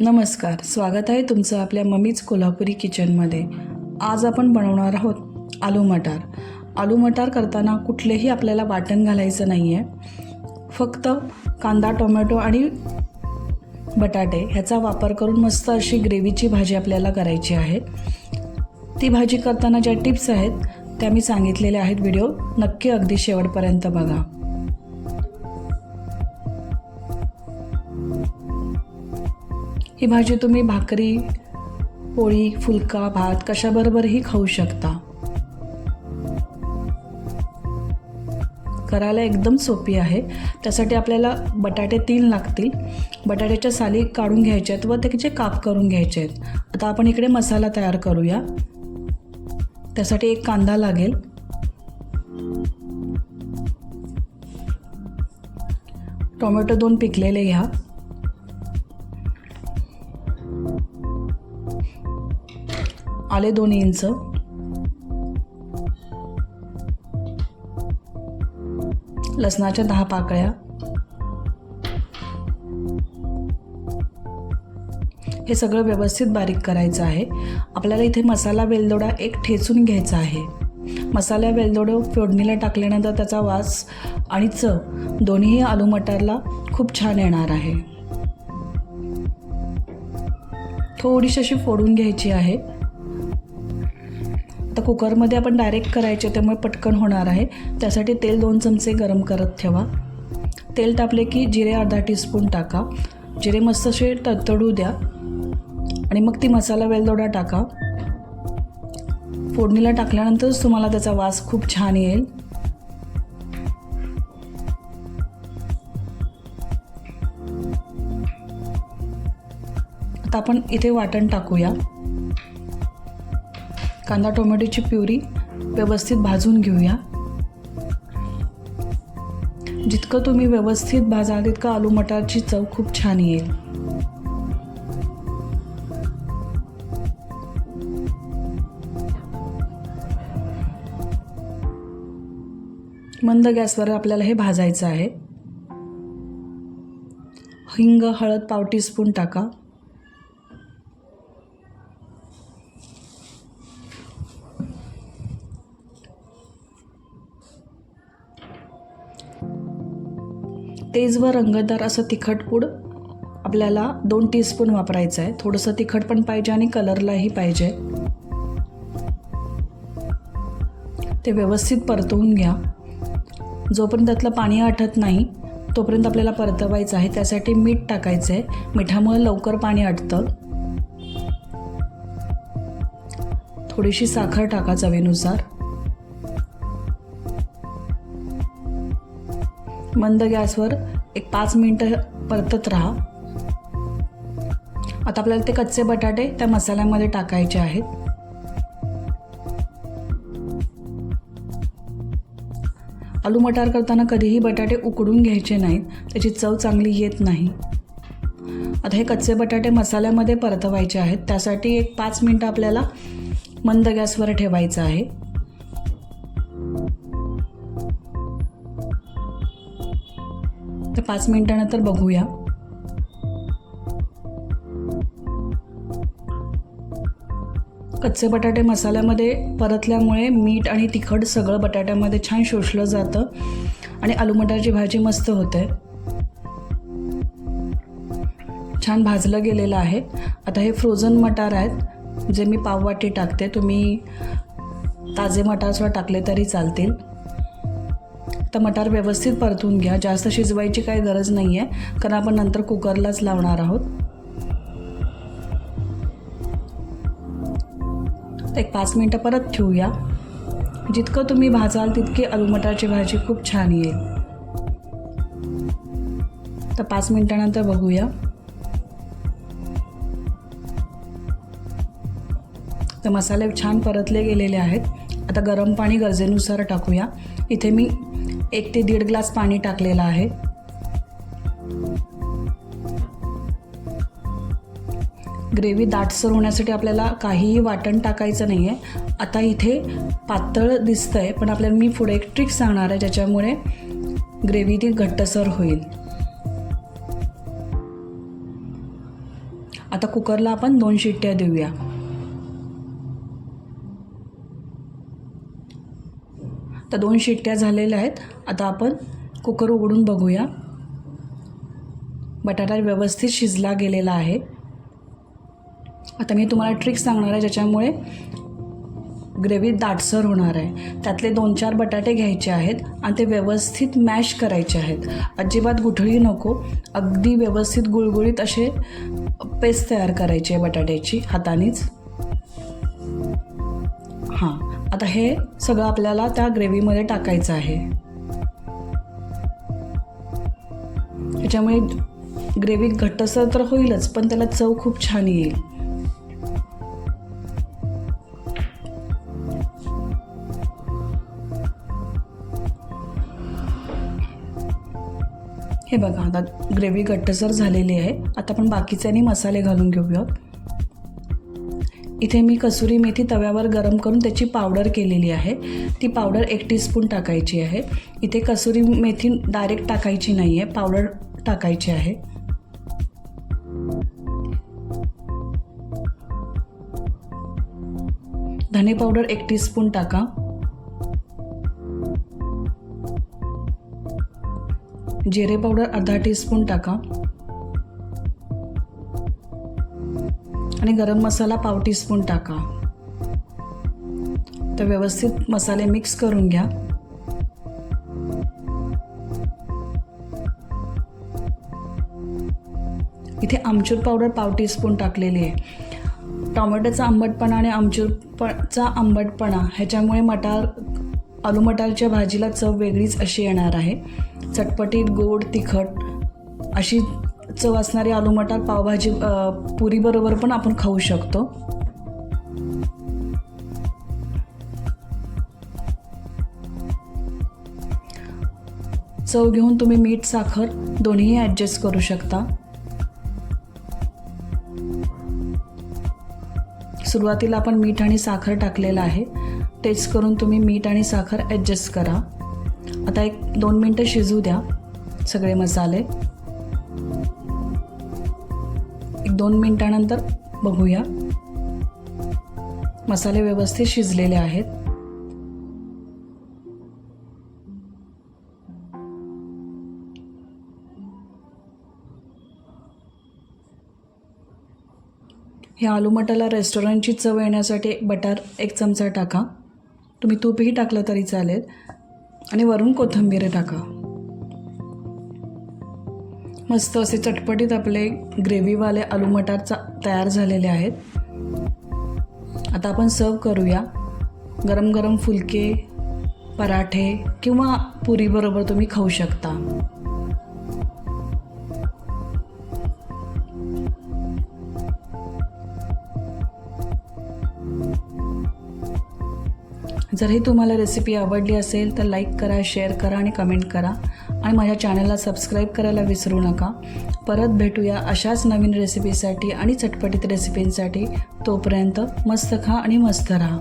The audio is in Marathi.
नमस्कार स्वागत आहे तुमचं आपल्या मम्मीच कोल्हापुरी किचनमध्ये. आज आपण बनवणार आहोत आलू मटार. आलू मटार करताना कुठलेही आपल्याला वाटण घालायचं नाही आहे फक्त कांदा टोमॅटो आणि बटाटे ह्याचा वापर करून मस्त अशी ग्रेव्हीची भाजी आपल्याला करायची आहे. ती भाजी करताना ज्या टिप्स आहेत त्या मी सांगितलेल्या आहेत. व्हिडिओ नक्की अगदी शेवटपर्यंत बघा. ही भाजी तुम्ही भाकरी पोळी फुलका भात कशाबरोबरही खाऊ शकता. करायला एकदम सोपी आहे. त्यासाठी आपल्याला बटाटे तीन लागतील. बटाट्याच्या साली काढून घ्यायच्या आहेत व त्याचे काप करून घ्यायचे आहेत. आता आपण इकडे मसाला तयार करूया. त्यासाठी एक कांदा लागेल. टोमॅटो दोन पिकलेले घ्या. आले दोन इंच. लसणाच्या दहा पाकळ्या. हे सगळं व्यवस्थित बारीक करायचं आहे. आपल्याला इथे मसाला वेलदोडा एक ठेचून घ्यायचा आहे. मसाला वेलदोडं फोडणीला टाकल्यानंतर त्याचा वास आणि चव दोन्ही आलू मटारला खूप छान येणार आहे. थोडीशी अशी फोडून घ्यायची आहे. तर कुकरमध्ये आपण डायरेक्ट करायचे त्यामुळे पटकन होणार आहे. त्यासाठी तेल दोन चमचे गरम करत ठेवा. तेल तापले की जिरे अर्धा टीस्पून टाका. जिरे मस्त असे तडतडू द्या. आणि मग ती मसाला वेलदोडा टाका. फोडणीला टाकल्यानंतरच तुम्हाला त्याचा वास खूप छान येईल. आता आपण इथे वाटण टाकूया. कांदा टोमॅटोची प्युरी व्यवस्थित भाजून घेऊया. जितकं तुम्ही व्यवस्थित भाजाल तितकं आलू मटारची चव खूप छान येईल. मंद गॅसवर आपल्याला हे भाजायचं आहे. हिंग हळद पाव टीस्पून टाका. तेज व रंगतदार असं तिखट पूड आपल्याला दोन टीस्पून वापरायचं आहे. थोडंसं तिखट पण पाहिजे आणि कलरलाही पाहिजे. ते व्यवस्थित परतवून घ्या. जोपर्यंत त्यातलं पाणी आटत नाही तोपर्यंत आपल्याला परतवायचं आहे. त्यासाठी मीठ टाकायचं आहे मिठामुळे लवकर पाणी आटतं. थोडीशी साखर टाका चवीनुसार. मंद गॅसवर एक पाच मिनटं परतत राहा. आता आपल्याला ते कच्चे बटाटे त्या मसाल्यामध्ये टाकायचे आहेत. आलू मटार करताना कधीही बटाटे उकडून घ्यायचे नाहीत त्याची चव चांगली येत नाही. आता हे कच्चे बटाटे मसाल्यामध्ये परतवायचे आहेत त्यासाठी एक पाच मिनटं आपल्याला मंद गॅसवर ठेवायचं आहे. तर पाच मिनिटानंतर बघूया. कच्चे बटाटे मसाल्यामध्ये परतल्यामुळे मीठ आणि तिखट सगळं बटाट्यामध्ये छान शोषलं जातं आणि आलू मटारची भाजी मस्त होते. छान भाजलं गेलेलं आहे. आता हे फ्रोझन मटार आहेत जे मी पाववाटी टाकते. तुम्ही ताजे मटारसुद्धा टाकले तरी चालतील. तर मटार व्यवस्थित परतून घ्या. जास्त शिजवायची काही गरज नाही आहे कारण आपण नंतर कुकरलाच लावणार आहोत. एक पाच मिनटं परत ठेवूया. जितकं तुम्ही भाजाल तितकी आलू मटारची भाजी खूप छान येईल. तर पाच मिनटानंतर बघूया. तर मसाले छान परतले गेलेले आहेत. आता गरम पाणी गरजेनुसार टाकूया. इथे मी एक ते दीड ग्लास पाणी टाकलेलं आहे. ग्रेव्ही दाटसर होण्यासाठी आपल्याला काहीही वाटण टाकायचं नाही आहे आता इथे पातळ दिसतं आहे पण आपल्याला मी पुढे एक ट्रिक सांगणार आहे ज्याच्यामुळे ग्रेव्ही ती घट्टसर होईल. आता कुकरला आपण दोन शिट्ट्या देऊया. तर दोन शिट्ट्या झालेल्या आहेत. आता आपण कुकर उघडून बघूया. बटाटा व्यवस्थित शिजला गेलेला आहे. आता मी तुम्हाला ट्रिक सांगणार आहे ज्याच्यामुळे ग्रेव्ही दाटसर होणार आहे. त्यातले दोन चार बटाटे घ्यायचे आहेत आणि ते व्यवस्थित मॅश करायचे आहेत. अजिबात गुठळी नको. अगदी व्यवस्थित गुळगुळीत असे पेस्ट तयार करायची आहे बटाट्याची हातानेच. आता हे सगळं आपल्याला त्या ग्रेव्हीमध्ये टाकायचं आहे. त्याच्यामुळे ग्रेव्ही घट्टसर तर होईलच पण त्याला चव खूप छान येईल. हे बघा आता ग्रेव्ही घट्टसर झालेली आहे. आता आपण बाकीचे आणि मसाले घालून घेऊया इथे मी कसुरी मेथी तव्यावर गरम करून त्याची पावडर केलेली आहे. ती पावडर एक टीस्पून टाकायची आहे. इथे कसुरी मेथी डायरेक्ट टाकायची नाही आहे पावडर टाकायची आहे. धने पावडर एक टीस्पून टाका. जिरे पावडर अर्धा टीस्पून टाका. आणि गरम मसाला पाव टीस्पून टाका. तर व्यवस्थित मसाले मिक्स करून घ्या. इथे आमचूर पावडर पाव टीस्पून टाकलेली आहे. टॉमॅटोचा आंबटपणा आणि आमचूरचा आंबटपणा ह्याच्यामुळे मटार आलू मटारच्या भाजीला चव वेगळीच अशी येणार आहे. चटपटीत गोड तिखट अशी चव असणारी आलू मटार पावभाजी पुरीबरोबर पण आपण खाऊ शकतो. चव घेऊन तुम्ही मीठ साखर दोन्हीही ॲडजस्ट करू शकता. सुरुवातीला आपण मीठ आणि साखर टाकलेलं आहे. टेस्ट करून तुम्ही मीठ आणि साखर ॲडजस्ट करा. आता एक दोन मिनटं शिजू द्या सगळे मसाले. एक दोन मिनटानंतर बघूया. मसाले व्यवस्थित शिजलेले आहेत. हे आलू मटाला रेस्टॉरंटची चव येण्यासाठी बटर एक चमचा टाका. तुम्ही तूपही टाकलं तरी चालेल. आणि वरून कोथिंबीर टाका. मस्त असे चटपटीत आपले ग्रेव्हीवाले आलू मटार चा तयार झालेले आहेत. आता आपण सर्व करूया. गरम गरम फुलके पराठे किंवा पुरीबरोबर तुम्ही खाऊ शकता. जर ही तुम्हाला रेसिपी आवडली असेल तर लाईक करा शेअर करा आणि कमेंट करा. आणि माझ्या चॅनलला सबस्क्राईब करायला विसरू नका. परत भेटूया अशाच नवीन रेसिपीसाठी आणि चटपटीत रेसिपींसाठी. तोपर्यंत मस्त खा आणि मस्त राहा.